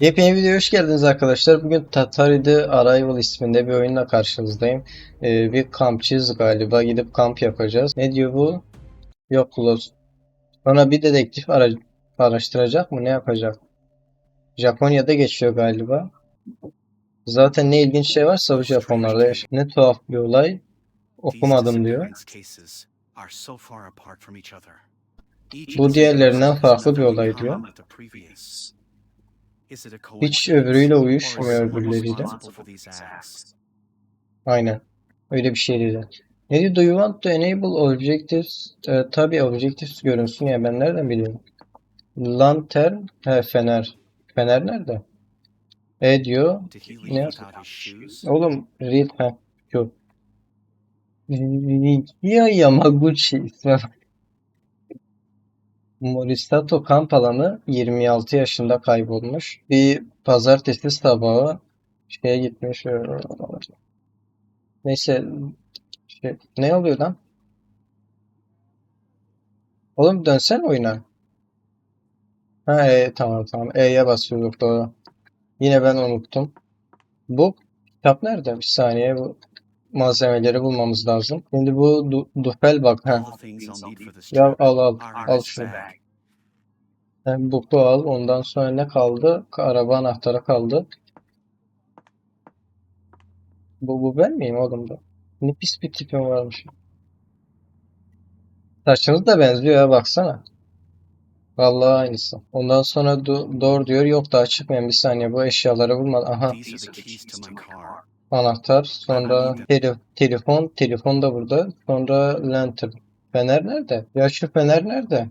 Yepyeni videoya hoş geldiniz arkadaşlar. Bugün Tatari'de Arrival isminde bir oyunla karşınızdayım. Ee, bir kampçıyız galiba. Gidip kamp yapacağız. Ne diyor bu? Yok Lost. Sonra bir dedektif ara araştıracak mı? Ne yapacak? Japonya'da geçiyor galiba. Zaten ne ilginç şey varsa bu Japonlarda yaşıyor. Ne tuhaf bir olay. Okumadım diyor. Bu diğerlerinden farklı bir olay diyor. Hiç öbürüyle uyuşmuyor öbürleriyle. Aynen. Öyle bir şey dedi. Ne diyor? Do you want to enable objectives? Ee, tabii objectives görünsün ya ben nereden biliyorum? Lantern, he fener. Fener nerede? E diyor. Ne? Oğlum read ha. Yok. Rikiya Yamaguchi ismi. Morisato kamp alanı 26 yaşında kaybolmuş. Bir pazartesi sabahı şeye gitmiş. e, Neyse şey, ne oluyor lan? Oğlum dönsen oyuna. Ha e, tamam tamam. E'ye basıyorduk doğru. Yine ben unuttum. Bu kitap nerede? Bir saniye bu malzemeleri bulmamız lazım. Şimdi bu du Dufel bak ha. Ya al al al şunu. Hem boku al. Ondan sonra ne kaldı? Araba anahtarı kaldı. Bu, bu ben miyim oğlum da? Ne pis bir tipim varmış. Saçınız da benziyor ya baksana. Vallahi aynısı. Ondan sonra do doğru diyor. Yok daha çıkmayan bir saniye. Bu eşyaları bulmadı. Aha anahtar. Sonra tele telefon. Telefon da burada. Sonra lantern. Fener nerede? Ya şu fener nerede?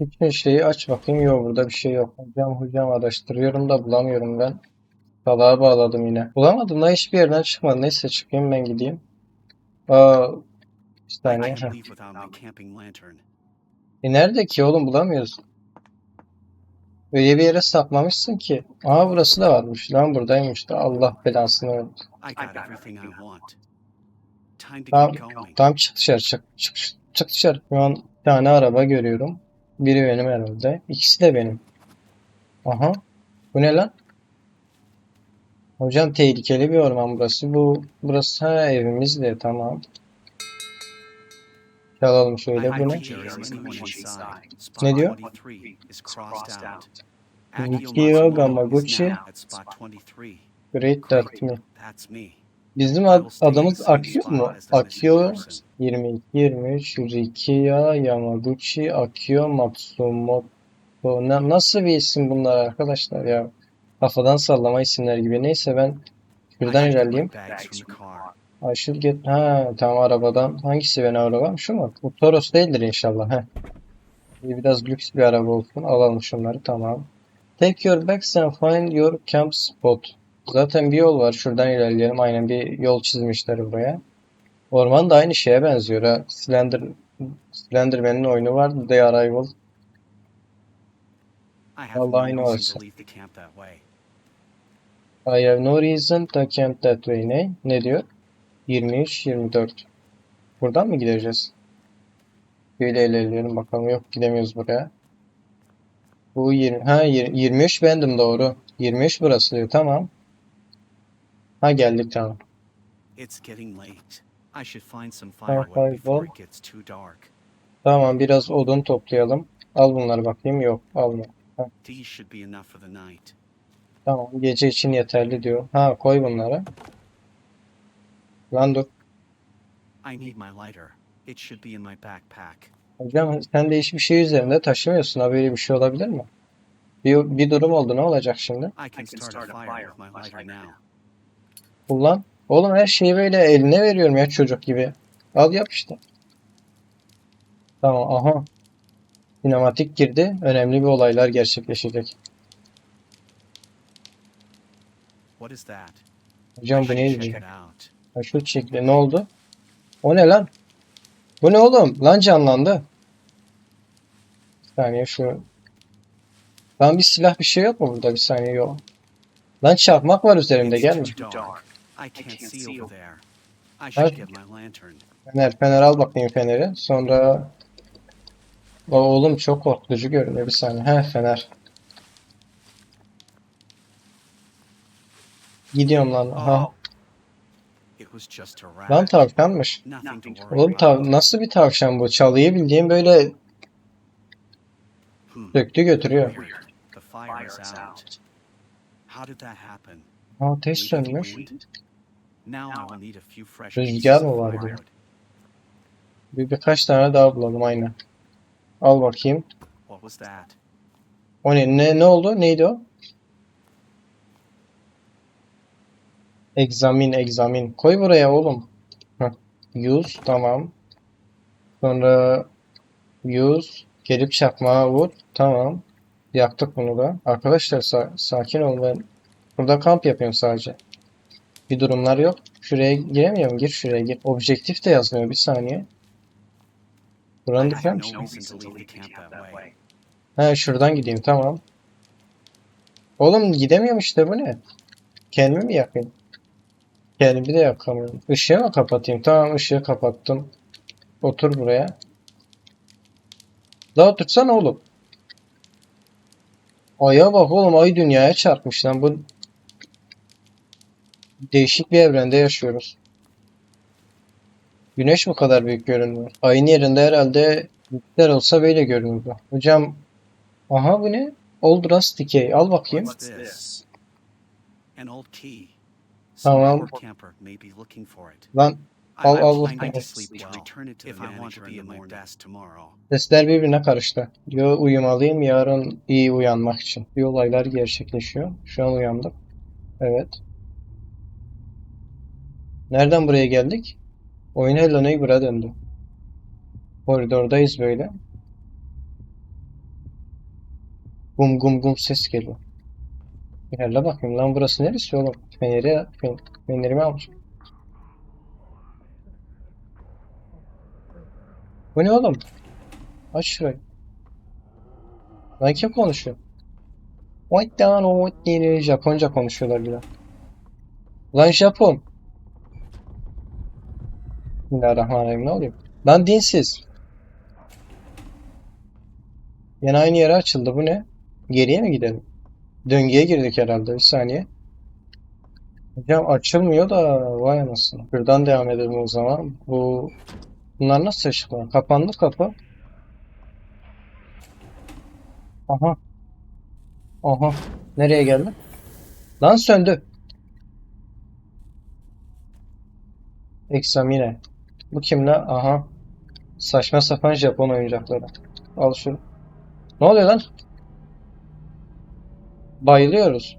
Bütün şeyi aç bakayım. Yok burada bir şey yok. Hocam hocam araştırıyorum da bulamıyorum ben. Salağa bağladım yine. Bulamadım da hiçbir yerden çıkmadı. Neyse çıkayım ben gideyim. Aa, bir saniye. E nerede ki oğlum bulamıyoruz. Öyle bir yere saklamışsın ki. Aa burası da varmış. Lan buradaymış da Allah belasını versin. Tamam, tamam çık dışarı çık, çık, çık dışarı. Şu an bir tane araba görüyorum. Biri benim herhalde. İkisi de benim. Aha. Bu ne lan? Hocam tehlikeli bir orman burası. Bu burası ha evimiz de tamam. Çalalım şöyle bu ne? Ne diyor? Wikiyo Gamaguchi Great Dart mi? Bizim ad- adımız Akio mu? Akio 22 23 Rikiya Yamaguchi Akio Matsumoto Na- nasıl bir isim bunlar arkadaşlar ya? Kafadan sallama isimler gibi. Neyse ben şuradan ilerleyeyim. I should get... Ha tamam arabadan. Hangisi benim arabam? Şu mu? Bu Toros değildir inşallah. Heh. Biraz lüks bir araba olsun. Alalım şunları tamam. Take your bags and find your camp spot. Zaten bir yol var. Şuradan ilerleyelim. Aynen bir yol çizmişler buraya. Orman da aynı şeye benziyor ha. Slender, Slenderman'in oyunu vardı. The Arrival. Vallahi aynı orası. I have no reason to camp that way. Ne? Ne diyor? 23, 24. Buradan mı gideceğiz? Böyle ilerleyelim bakalım. Yok gidemiyoruz buraya. Bu 20, ha yir- 23 bendim doğru. 23 burası diyor. Tamam. Ha geldik tamam. It's getting late. I should find some Fire firewood before it gets too dark. Tamam biraz odun toplayalım. Al bunları bakayım. Yok alma. These should be enough for the night. Tamam gece için yeterli diyor. Ha koy bunları. Lan dur. I need my lighter. It should be in my backpack. Hocam sen de hiçbir şey üzerinde taşımıyorsun. Ha böyle bir şey olabilir mi? Bir, bir durum oldu. Ne olacak şimdi? I can start a fire with my lighter now. Kullan. Oğlum her şeyi böyle eline veriyorum ya çocuk gibi. Al yap işte. Tamam aha. Sinematik girdi. Önemli bir olaylar gerçekleşecek. What is that? Hocam bu neydi? check it out. Şu şekli ne oldu? O ne lan? Bu ne oğlum? Lan canlandı. Bir saniye şu. Lan bir silah bir şey yok mu burada? Bir saniye yok. Lan çakmak var üzerimde gelme. too dark. I can't see over there. I Huh? should get my lantern. Fener, fener al bakayım feneri. Sonra o oğlum çok korkutucu görünüyor bir saniye. He fener. Gidiyorum lan. Aha. Oh. It was just a rat. Lan tavşanmış. Oğlum tav nasıl bir tavşan bu? Çalıyı bildiğin böyle Hmm. döktü götürüyor. Ateş sönmüş. Rüzgar mı of var firewood. diyor. Bir, birkaç tane daha bulalım aynen. Al bakayım. O ne? Ne, ne oldu? Neydi o? Examine, examine. Koy buraya oğlum. Heh. Use, tamam. Sonra use, gelip çakmağa vur. Tamam. Yaktık bunu da. Arkadaşlar sa- sakin olun ben burada kamp yapıyorum sadece. Bir durumlar yok. Şuraya giremiyorum. Gir şuraya gir. Objektif de yazmıyor. Bir saniye. Buranın that way. He şuradan gideyim tamam. Oğlum gidemiyorum işte bu ne? Kendimi mi yakayım? Kendimi de yakamıyorum. Işığı mı kapatayım? Tamam ışığı kapattım. Otur buraya. Daha otursana oğlum. Aya bak oğlum ay dünyaya çarpmış lan bu. Değişik bir evrende yaşıyoruz. Güneş bu kadar büyük görünmüyor. Ayın yerinde herhalde yükler olsa böyle görünürdü. Hocam Aha bu ne? Old Rust Decay. Al bakayım. An old key. Tamam. Lan I, Al, al I need bakayım. to sleep well if I want to be in my best tomorrow. sesler birbirine karıştı. Yo uyumalıyım yarın iyi uyanmak için. Bir olaylar gerçekleşiyor. Şu an uyandık. Evet. Nereden buraya geldik? Oyun Hello Neighbor'a döndü. Koridordayız böyle. Gum gum gum ses geliyor. Bir hele bakayım lan burası neresi oğlum? Feneri, fen, fenerimi almış. Bu ne oğlum? Aç şurayı. Lan kim konuşuyor? What down what diye Japonca konuşuyorlar bir de. Lan Japon. Bismillahirrahmanirrahim ne oluyor? Lan dinsiz. Yine aynı yere açıldı bu ne? Geriye mi gidelim? Döngüye girdik herhalde bir saniye. Hocam açılmıyor da vay anasını. Buradan devam edelim o zaman. Bu Bunlar nasıl ışıklar? Kapandı kapı. Aha. Aha. Nereye geldi? Lan söndü. Examine. Bu kim lan? Aha. Saçma sapan Japon oyuncakları. Al şunu. Ne oluyor lan? Bayılıyoruz.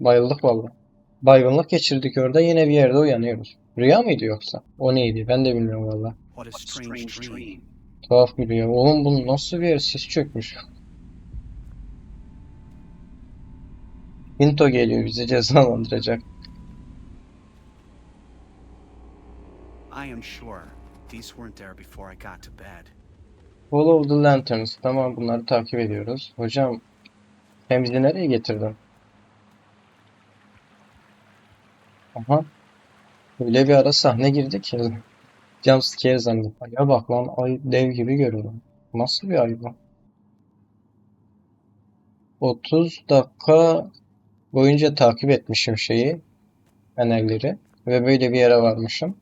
Bayıldık vallahi. Baygınlık geçirdik orada yine bir yerde uyanıyoruz. Rüya mıydı yoksa? O neydi? Ben de bilmiyorum vallahi. What a strange dream. Tuhaf geliyor. Oğlum bu nasıl bir yer? Sis çökmüş. Pinto geliyor bizi cezalandıracak. I am sure these weren't there before I got to bed. Follow the lanterns. Tamam bunları takip ediyoruz. Hocam bizi nereye getirdin? Aha. Öyle bir ara sahne girdi ki. Jumpscare zannettim. Aya bak lan ay dev gibi görünüyor. Nasıl bir ay bu? 30 dakika boyunca takip etmişim şeyi, panelleri ve böyle bir yere varmışım.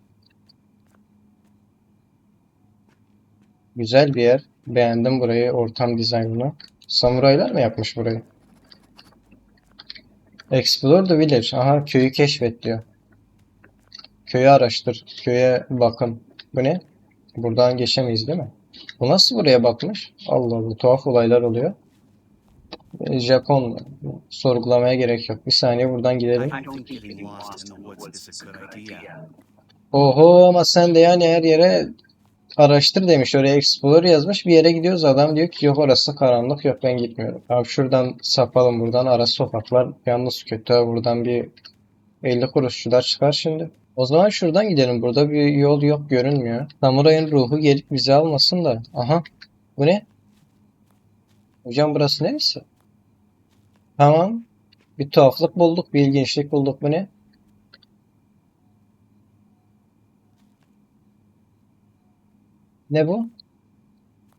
Güzel bir yer. Beğendim burayı, ortam dizaynını. Samuraylar mı yapmış burayı? Explore the village. Aha köyü keşfet diyor. Köyü araştır. Köye bakın. Bu ne? Buradan geçemeyiz değil mi? Bu nasıl buraya bakmış? Allah Allah tuhaf olaylar oluyor. E, Japon sorgulamaya gerek yok. Bir saniye buradan gidelim. Oho ama sen de yani her yere araştır demiş. Oraya Explorer yazmış. Bir yere gidiyoruz. Adam diyor ki yok orası karanlık. Yok ben gitmiyorum. Abi şuradan sapalım buradan. Ara sokaklar yalnız kötü. Buradan bir 50 kuruşçular çıkar şimdi. O zaman şuradan gidelim. Burada bir yol yok görünmüyor. Samuray'ın ruhu gelip bizi almasın da. Aha. Bu ne? Hocam burası neresi? Tamam. Bir tuhaflık bulduk. Bir ilginçlik bulduk. Bu ne? Ne bu?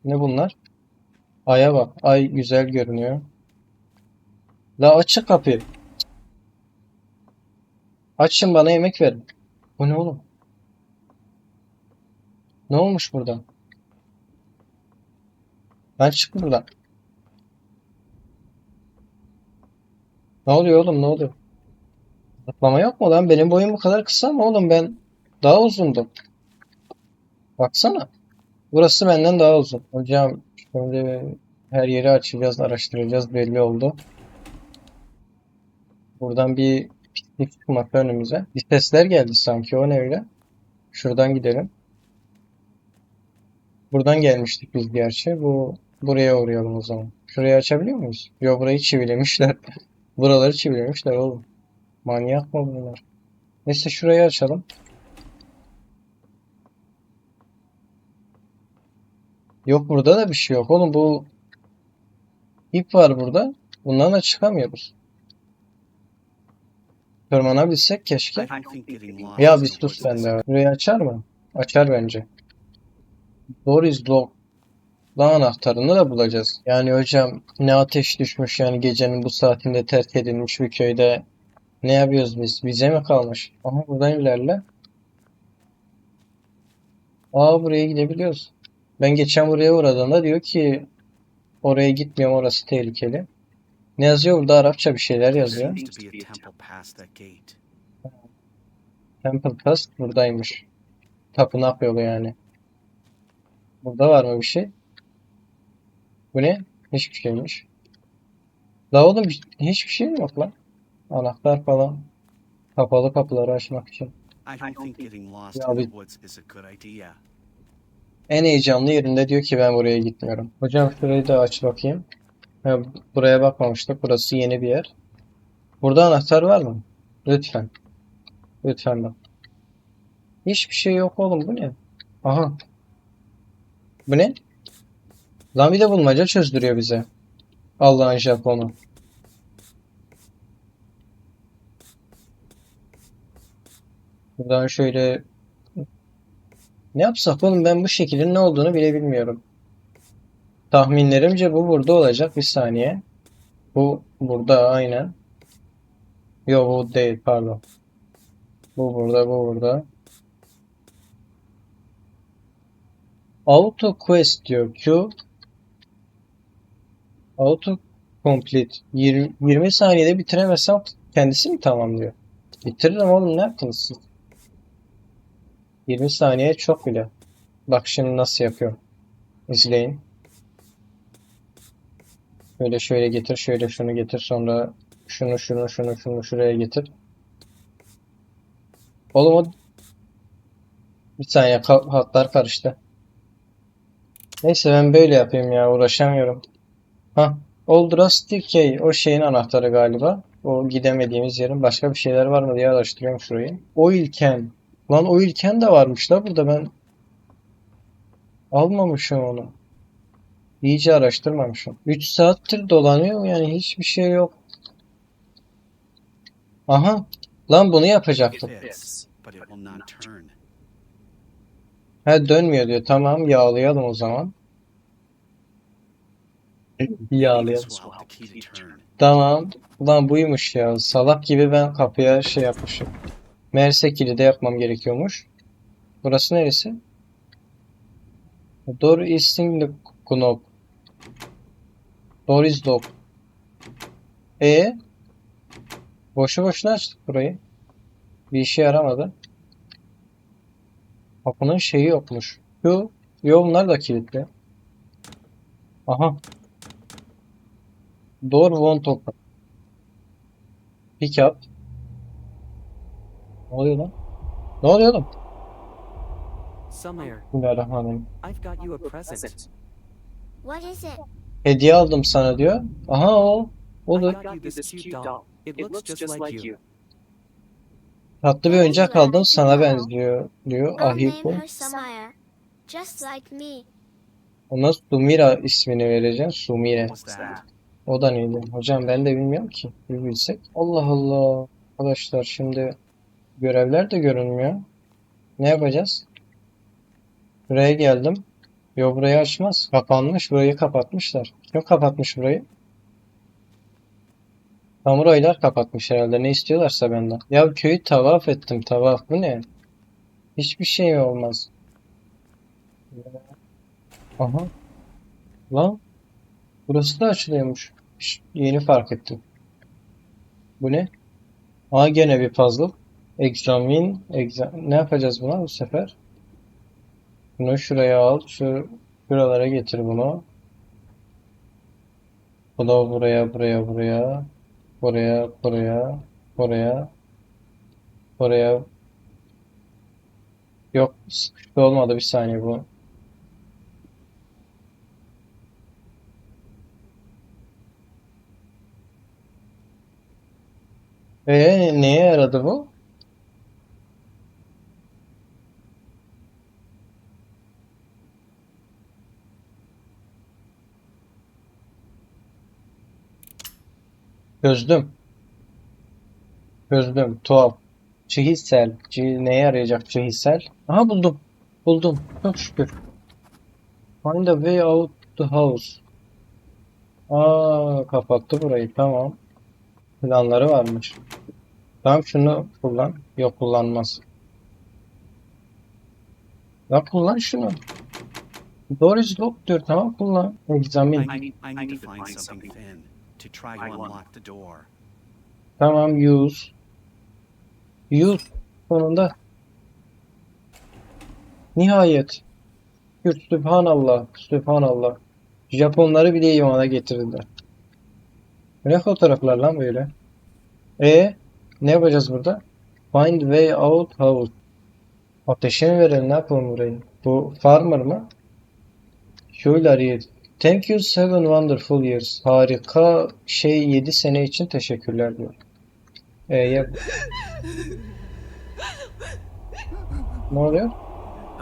Ne bunlar? Aya bak. Ay güzel görünüyor. La açık kapıyı. Açın bana yemek verin. Bu ne oğlum? Ne olmuş burada? Ben çık buradan. Ne oluyor oğlum ne oluyor? Zıplama yok mu lan? Benim boyum bu kadar kısa mı oğlum? Ben daha uzundum. Baksana. Burası benden daha uzun. Hocam şimdi her yeri açacağız, araştıracağız belli oldu. Buradan bir piknik çıkmak önümüze. Bir sesler geldi sanki. O ne? Şuradan gidelim. Buradan gelmiştik biz gerçi. Bu buraya uğrayalım o zaman. Şurayı açabiliyor muyuz? Yok burayı çivilemişler. Buraları çivilemişler oğlum. Manyak mı bunlar? Neyse şurayı açalım. Yok burada da bir şey yok. Oğlum bu ip var burada. Bundan da çıkamıyoruz. Tırmanabilsek keşke. Ya bir sus woods sen is de. Burayı açar mı? Açar bence. Doris Lock. Lan anahtarını da bulacağız. Yani hocam ne ateş düşmüş yani gecenin bu saatinde terk edilmiş bir köyde. Ne yapıyoruz biz? Bize mi kalmış? Aha buradan ilerle. Aa buraya gidebiliyoruz. Ben geçen buraya uğradığımda diyor ki oraya gitmiyorum orası tehlikeli. Ne yazıyor burada Arapça bir şeyler yazıyor. temple Pass buradaymış. Tapınak yolu yani. Burada var mı bir şey? Bu ne? Hiçbir şeymiş. La oğlum hiç- hiçbir şey yok lan? Anahtar falan. Kapalı kapıları açmak için. Ya bir- woods is a good idea. En heyecanlı yerinde diyor ki ben buraya gitmiyorum. Hocam şurayı da aç bakayım. Buraya bakmamıştık. Burası yeni bir yer. Burada anahtar var mı? Lütfen. Lütfen bak. Hiçbir şey yok oğlum bu ne? Aha. Bu ne? Lan bir de bulmaca çözdürüyor bize. Allah'ın Japonu. Buradan şöyle ne yapsak oğlum ben bu şekilin ne olduğunu bile bilmiyorum. Tahminlerimce bu burada olacak. Bir saniye. Bu burada aynen. Yok bu değil pardon. Bu burada bu burada. Auto quest diyor Q. Auto complete. 20, 20 saniyede bitiremezsem kendisi mi tamamlıyor? Bitiririm oğlum ne yaptınız siz? 20 saniye çok bile. Bak şimdi nasıl yapıyorum. İzleyin. Şöyle şöyle getir, şöyle şunu getir, sonra şunu şunu şunu şunu şuraya getir. Oğlum o bir saniye hatlar karıştı. Neyse ben böyle yapayım ya uğraşamıyorum. Ha, Old Rusty Key o şeyin anahtarı galiba. O gidemediğimiz yerin başka bir şeyler var mı diye araştırıyorum şurayı. Oil Can. Lan Oil Can de varmış da burada ben almamışım onu. İyice araştırmamışım. 3 saattir dolanıyor yani hiçbir şey yok. Aha. Lan bunu yapacaktım. Ha dönmüyor diyor. Tamam yağlayalım o zaman. Yağlayalım. Tamam. Ulan buymuş ya. Salak gibi ben kapıya şey yapmışım. Meğerse kilide yapmam gerekiyormuş. Burası neresi? Door is in the knob. Locked. E boşu boşuna açtık burayı. Bir işe yaramadı. Kapının şeyi yokmuş. Yo, yo bunlar da kilitli. Aha. Door won't open. Pick up. Ne oluyor lan? Ne oluyor oğlum? Summer, Bismillahirrahmanirrahim. I've got you a present. What is it? Hediye aldım sana diyor. Aha o. I Olur. got you this cute doll. It looks just like you. Tatlı bir oyuncak aldım sana benziyor diyor. I'll name Ahiko. her Samaya. Just like me. Ona Sumira ismini vereceğim. Sumire. What's that? O da neydi? Hocam ben de bilmiyorum ki. Bir bilsek. Allah Allah. Arkadaşlar şimdi görevler de görünmüyor. Ne yapacağız? Buraya geldim. Yo burayı açmaz. Kapanmış. Burayı kapatmışlar. Kim kapatmış burayı? Samuraylar kapatmış herhalde. Ne istiyorlarsa benden. Ya köyü tavaf ettim. Tavaf bu ne? Hiçbir şey olmaz. Aha. Lan. Burası da açılıyormuş. Yeni fark ettim. Bu ne? Aa gene bir puzzle. Examine. Exa ne yapacağız buna bu sefer? Bunu şuraya al. Şu şuralara getir bunu. Bu da buraya, buraya, buraya. Buraya, buraya, buraya. Buraya. Yok, sıkıştı olmadı. Bir saniye bu. Ee, neye yaradı bu? Çözdüm. Çözdüm. Tuhaf. Çiğitsel. Çi neye yarayacak çiğitsel? Aha buldum. Buldum. Çok şükür. Find a way out the house. Aa kapattı burayı. Tamam. Planları varmış. Tamam şunu kullan. Yok kullanmaz. Ya kullan şunu. Door is locked diyor. Tamam kullan. Examine. I need, I need to find something thin to try to unlock the door. Tamam use. Use sonunda. Nihayet. Şükür, Sübhanallah. Sübhanallah. Japonları bile imana getirdiler. Ne fotoğraflar lan böyle? E ne yapacağız burada? Find way out house. Ateşe mi verelim ne yapalım burayı? Bu farmer mı? Şöyle arayayım. Thank you seven wonderful years. Harika şey 7 sene için teşekkürler diyor. E'ye Ne oluyor?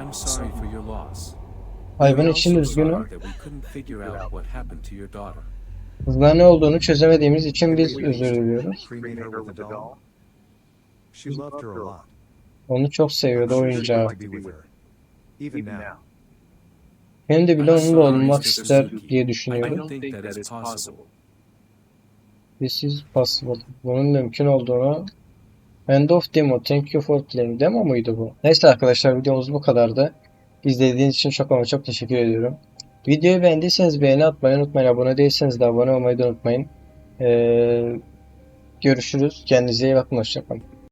I'm sorry for your loss. Hayvan We için üzgünüm. sorry that we couldn't figure out what happened to your daughter. Kızlar ne olduğunu çözemediğimiz için biz özür diliyoruz. Onu çok seviyordu oyuncağı. she'd like to be with her. Even now. Hem de bile onunla olmak ister diye possible. This is possible. Bunun mümkün olduğunu End of demo. Thank you for playing. Demo muydu bu? Neyse arkadaşlar videomuz bu kadardı. İzlediğiniz için çok ama çok teşekkür ediyorum. Videoyu beğendiyseniz beğeni atmayı unutmayın. Abone değilseniz de abone olmayı da unutmayın. Ee, görüşürüz. Kendinize iyi bakın. Hoşçakalın.